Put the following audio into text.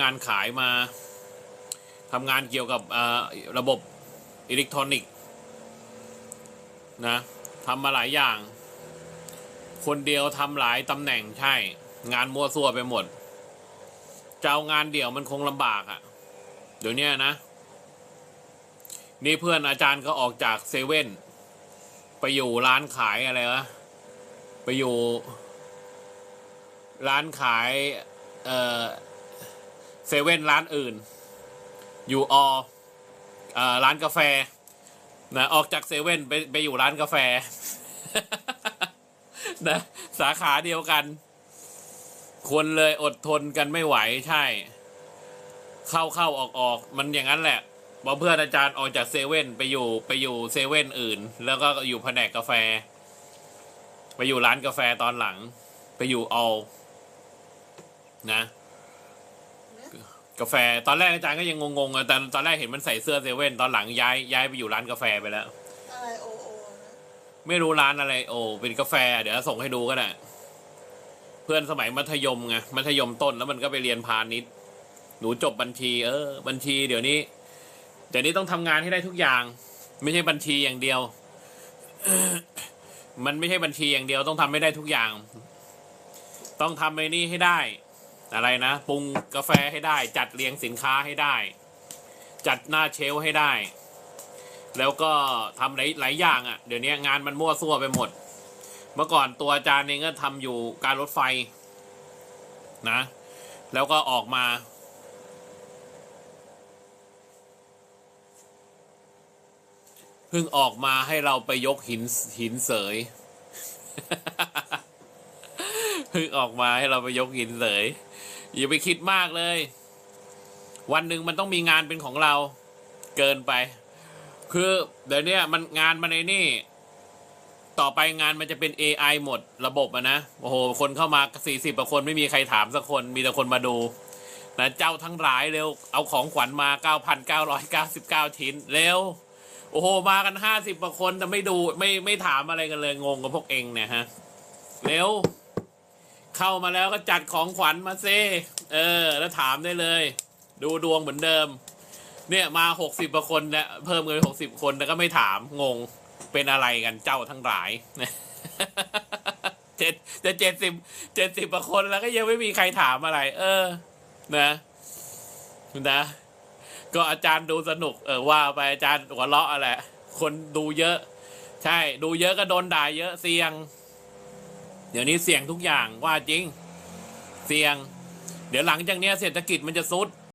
งานขายมาทำงานเกี่ยวกับระบบอิเล็กทรอนิกส์นะทำมาหลายอย่าง คนเดียวทำหลายตำแหน่งใช่ งานมัวซั่วไปหมดจะเอางานเดี่ยวมันคงลำบากอะ่ะ เดี๋ยวนี้นะ นี่เพื่อนอาจารย์ก็ออกจากเซเว่นไปอยู่ร้านขายอะไรวะไปอยู่ ร้านขาย เอ่อ เซเว่นร้านอื่น อยู่ออร้านกาแฟนะออกจากเซเว่นไปไปอยู่ร้านกาแฟนะสาขาเดียวกัน คนเลยอดทนกันไม่ไหวใช่ เข้าเข้าออกออกมันอย่างนั้นแหละพอเพื่อนอาจารย์ออกจากเซเว่นไปอยู่ไปอยู่เซเว่นอื่น แล้วก็อยู่แผนกกาแฟ ไปอยู่ร้านกาแฟตอนหลัง ไปอยู่ออนะ กาแฟ ตอนแรกอาจารย์ก็ยังงงๆอะแต่ตอนแรกเห็นมันใส่เสื้อเซเว่นตอนหลังย้ายย้ายไปอยู่ร้านกาแฟไปแล้ว อะไรโอโอนะไม่รู้ร้านอะไร โอ้เป็นกาแฟ เดี๋ยวส่งให้ดูก็ได้เพื่อนสมัยมัธยมไงมัธยมต้นแล้วมันก็ไปเรียนพาณิชย์หนูจบบัญชี เออ บัญชีเดี๋ยวนี้ เดี๋ยวนี้ต้องทำงานให้ได้ทุกอย่าง ไม่ใช่บัญชีอย่างเดียว มันไม่ใช่บัญชีอย่างเดียวต้องทำให้ได้ทุกอย่าง ต้องทำไอ้นี่ให้ได้ อะไรนะปรุงกาแฟให้ได้ จัดเรียงสินค้าให้ได้ จัดหน้าเชลให้ได้ แล้วก็ทำหลายหลายอย่างอะ่ะเดี๋ยวนี้งานมันมั่วซั่วไปหมด เมื่อก่อนตัวอาจารย์เองก็ทำอยู่การรถไฟนะ แล้วก็ออกมาเพิ่งออกมาให้เราไปยกหินหินเสย พิ่งออกมาให้เราไปยกหินเสยอย่าไปคิดมากเลย วันหนึ่งมันต้องมีงานเป็นของเรา เกินไป คือเดี๋ยวนี้มันงานมันในนี่ ต่อไปงานมันจะเป็น AI หมดระบบอะนะโอ้โหคนเข้ามาสี่สิบกว่าคนไม่มีใครถามสักคนมีแต่คนมาดูนะเจ้าทั้งหลายเร็วเอาของขวัญมาเก้าพันเก้าร้อยเก้าสิบเก้าชิ้นเร็ว โอ้โห มากันห้าสิบกว่าคนแต่ไม่ดูไม่ไม่ถามอะไรกันเลยงงกับพวกเองเนี่ยฮะ เร็ว เข้ามาแล้วก็จัดของขวัญมาเซเออ แล้วถามได้เลย ดูดวงเหมือนเดิม เนี่ยมาหกสิบคนเนี่ยเพิ่มเงินหกสิบคนแต่ก็ไม่ถามงงเป็นอะไรกันเจ้าทั้งหลายเจ็ดจะเจ็ดสิบเจ็ดสิบคนแล้วก็ยังไม่มีใครถามอะไร เออ นะนะ ก็อาจารย์ดูสนุก เออว่าไปอาจารย์หัวเราะอะไรคนดูเยอะ ใช่ ดูเยอะก็โดนด่าเยอะเสี่ยง เดี๋ยวนี้เสี่ยงทุกอย่างว่าจริง เสี่ยง เดี๋ยวหลังจากเนี้ยเศรษฐกิจมันจะซุด